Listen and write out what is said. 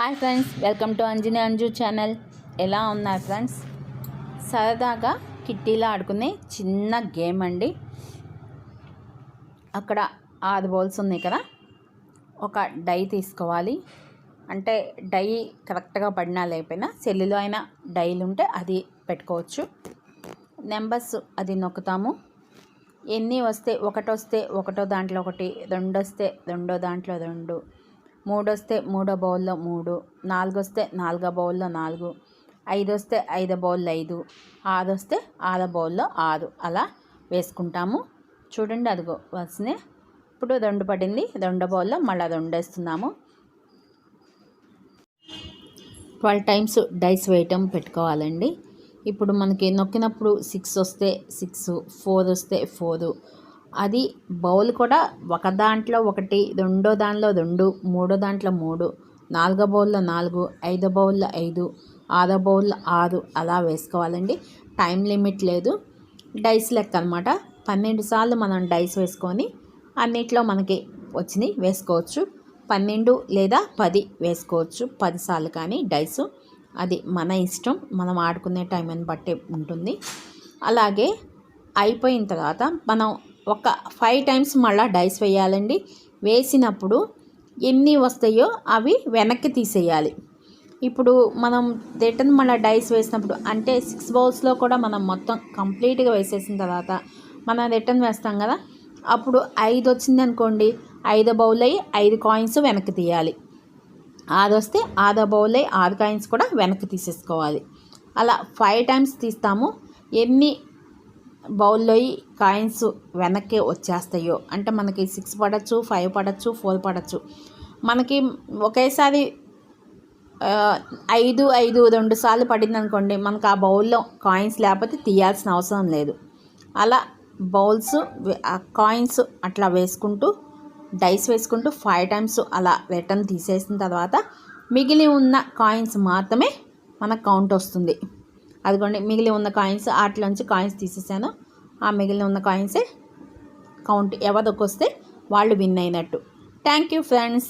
Hi friends welcome to Anjani Anju channel. ఎలా ఉన్నారు friends? సరదాగా కిట్టీలో ఆడుకునే చిన్న గేమ్ అండి. అక్కడ ఆరు బౌల్స్ ఉన్నాయి కదా ఒక డై తీసుకోవాలి. అంటే డై కరెక్ట్గా పడినా లేకపోయినా సెల్లులో అయినా డైలు ఉంటే అది పెట్టుకోవచ్చు. నెంబర్స్ అది నొక్కుతాము. ఎన్ని వస్తే ఒకటి వస్తే ఒకటో దాంట్లో ఒకటి రెండు వస్తే రెండో దాంట్లో రెండు మూడొస్తే మూడో బౌల్లో మూడు నాలుగు వస్తే నాలుగో బౌల్లో నాలుగు ఐదు వస్తే ఐదో బౌల్లో ఐదు ఆరు వస్తే ఆరో బౌల్లో ఆరు. అలా వేసుకుంటాము. చూడండి అదిగో వస్తున్నాయి ఇప్పుడు రెండు పడింది రెండో బౌల్లో మళ్ళీ రెండు వేస్తున్నాము ట్వెల్వ్ టైమ్స్ డైస్ వేయటం పెట్టుకోవాలండి. ఇప్పుడు మనకి నొక్కినప్పుడు సిక్స్ వస్తే సిక్స్ ఫోర్ వస్తే ఫోరు అది బౌల్ కూడా ఒక దాంట్లో ఒకటి రెండో దాంట్లో రెండు మూడో దాంట్లో మూడు నాలుగో బౌల్లో నాలుగు ఐదో బౌల్లో ఐదు ఆరో బౌల్లో ఆరు అలా వేసుకోవాలండి. టైం లిమిట్ లేదు. డైస్ లెక్క అనమాట పన్నెండు సార్లు మనం డైస్ వేసుకొని అన్నిట్లో మనకి వచ్చినాయి వేసుకోవచ్చు. పన్నెండు లేదా పది వేసుకోవచ్చు. పది సార్లు కానీ డైస్. అది మన ఇష్టం. మనం ఆడుకునే టైంని బట్టి ఉంటుంది. అలాగే అయిపోయిన తర్వాత మనం ఒక ఫైవ్ టైమ్స్ మళ్ళీ డైస్ వేయాలండి. వేసినప్పుడు ఎన్ని వస్తాయో అవి వెనక్కి తీసేయాలి. ఇప్పుడు మనం రిటర్న్ మళ్ళీ డైస్ వేసినప్పుడు అంటే సిక్స్ బౌల్స్లో కూడా మనం మొత్తం కంప్లీట్గా వేసేసిన తర్వాత మనం రిటర్న్ వేస్తాం కదా. అప్పుడు ఐదు వచ్చింది అనుకోండి. ఐదు బౌల్ అయ్యి ఐదు కాయిన్స్ వెనక్కి తీయాలి. ఆరు వస్తే ఆదో బౌల్ అయ్యి ఆరు కాయిన్స్ కూడా వెనక్కి తీసేసుకోవాలి. అలా ఫైవ్ టైమ్స్ తీస్తాము. ఎన్ని బౌల్లో కాయిన్స్ వెనక్కి వచ్చేస్తాయో. అంటే మనకి సిక్స్ పడచ్చు ఫైవ్ పడచ్చు ఫోర్ పడచ్చు. మనకి ఒకేసారి ఐదు ఐదు రెండు సార్లు పడింది అనుకోండి మనకు ఆ బౌల్లో కాయిన్స్ లేకపోతే తీయాల్సిన అవసరం లేదు. అలా బౌల్స్ ఆ కాయిన్స్ అట్లా వేసుకుంటూ డైస్ వేసుకుంటూ ఫైవ్ టైమ్స్ అలా రిటర్న్ తీసేసిన తర్వాత మిగిలి ఉన్న కాయిన్స్ మాత్రమే మనకు కౌంట్ వస్తుంది. అదిగోండి మిగిలి ఉన్న కాయిన్స్ వాటిలోంచి కాయిన్స్ తీసేసాను. ఆ మిగిలిన ఉన్న కాయిన్సే కౌంట్ ఎవరికి వస్తే వాళ్ళు విన్ అయినట్టు. Thank you friends